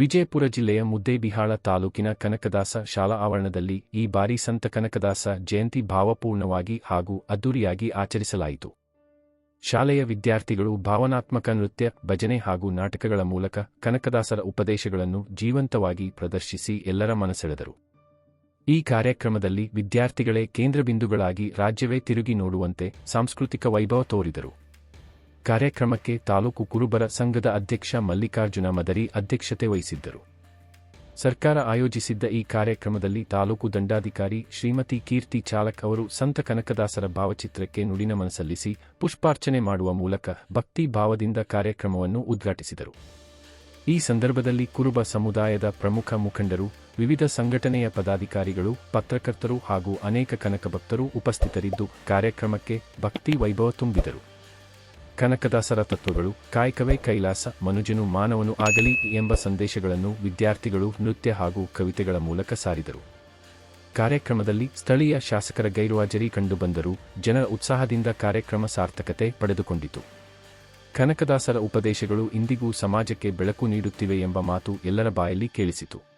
ವಿಜಯಪುರ ಜಿಲ್ಲೆಯ ಮುದ್ದೇಬಿಹಾಳ ತಾಲೂಕಿನ ಕನಕದಾಸ ಶಾಲಾ ಆವರಣದಲ್ಲಿ ಈ ಬಾರಿ ಸಂತ ಕನಕದಾಸ ಜಯಂತಿ ಭಾವಪೂರ್ಣವಾಗಿ ಹಾಗೂ ಅದ್ದೂರಿಯಾಗಿ ಆಚರಿಸಲಾಯಿತು. ಶಾಲೆಯ ವಿದ್ಯಾರ್ಥಿಗಳು ಭಾವನಾತ್ಮಕ ನೃತ್ಯ, ಭಜನೆ ಹಾಗೂ ನಾಟಕಗಳ ಮೂಲಕ ಕನಕದಾಸರ ಉಪದೇಶಗಳನ್ನು ಜೀವಂತವಾಗಿ ಪ್ರದರ್ಶಿಸಿ ಎಲ್ಲರ ಮನಸೆಳೆದರು. ಈ ಕಾರ್ಯಕ್ರಮದಲ್ಲಿ ವಿದ್ಯಾರ್ಥಿಗಳೇ ಕೇಂದ್ರಬಿಂದುಗಳಾಗಿ ರಾಜ್ಯವೇ ತಿರುಗಿ ನೋಡುವಂತೆ ಸಾಂಸ್ಕೃತಿಕ ವೈಭವ ತೋರಿದರು. ಕಾರ್ಯಕ್ರಮಕ್ಕೆ ತಾಲೂಕು ಕುರುಬರ ಸಂಘದ ಅಧ್ಯಕ್ಷ ಮಲ್ಲಿಕಾರ್ಜುನ ಮದರಿ ಅಧ್ಯಕ್ಷತೆ ವಹಿಸಿದ್ದರು. ಸರ್ಕಾರ ಆಯೋಜಿಸಿದ್ದ ಈ ಕಾರ್ಯಕ್ರಮದಲ್ಲಿ ತಾಲೂಕು ದಂಡಾಧಿಕಾರಿ ಶ್ರೀಮತಿ ಕೀರ್ತಿ ಚಾಲಕ್ ಅವರು ಸಂತ ಕನಕದಾಸರ ಭಾವಚಿತ್ರಕ್ಕೆ ನುಡಿನಮನ ಸಲ್ಲಿಸಿ ಪುಷ್ಪಾರ್ಚನೆ ಮಾಡುವ ಮೂಲಕ ಭಕ್ತಿ ಭಾವದಿಂದ ಕಾರ್ಯಕ್ರಮವನ್ನು ಉದ್ಘಾಟಿಸಿದರು. ಈ ಸಂದರ್ಭದಲ್ಲಿ ಕುರುಬ ಸಮುದಾಯದ ಪ್ರಮುಖ ಮುಖಂಡರು, ವಿವಿಧ ಸಂಘಟನೆಯ ಪದಾಧಿಕಾರಿಗಳು, ಪತ್ರಕರ್ತರು ಹಾಗೂ ಅನೇಕ ಕನಕ ಭಕ್ತರು ಉಪಸ್ಥಿತರಿದ್ದು ಕಾರ್ಯಕ್ರಮಕ್ಕೆ ಭಕ್ತಿ ವೈಭವ ತುಂಬಿದರು. ಕನಕದಾಸರ ತತ್ವಗಳು, ಕಾಯಕವೇ ಕೈಲಾಸ, ಮನುಜನು ಮಾನವನು ಆಗಲಿ ಎಂಬ ಸಂದೇಶಗಳನ್ನು ವಿದ್ಯಾರ್ಥಿಗಳು, ನೃತ್ಯ ಹಾಗೂ ಕವಿತೆಗಳ ಮೂಲಕ ಸಾರಿದರು. ಕಾರ್ಯಕ್ರಮದಲ್ಲಿ ಸ್ಥಳೀಯ ಶಾಸಕರ ಗೈರುಹಾಜರಿ ಕಂಡುಬಂದರೂ ಜನರ ಉತ್ಸಾಹದಿಂದ ಕಾರ್ಯಕ್ರಮ ಸಾರ್ಥಕತೆ ಪಡೆದುಕೊಂಡಿತು. ಕನಕದಾಸರ ಉಪದೇಶಗಳು ಇಂದಿಗೂ ಸಮಾಜಕ್ಕೆ ಬೆಳಕು ನೀಡುತ್ತಿವೆ ಎಂಬ ಮಾತು ಎಲ್ಲರ ಬಾಯಲ್ಲಿ ಕೇಳಿಸಿತು.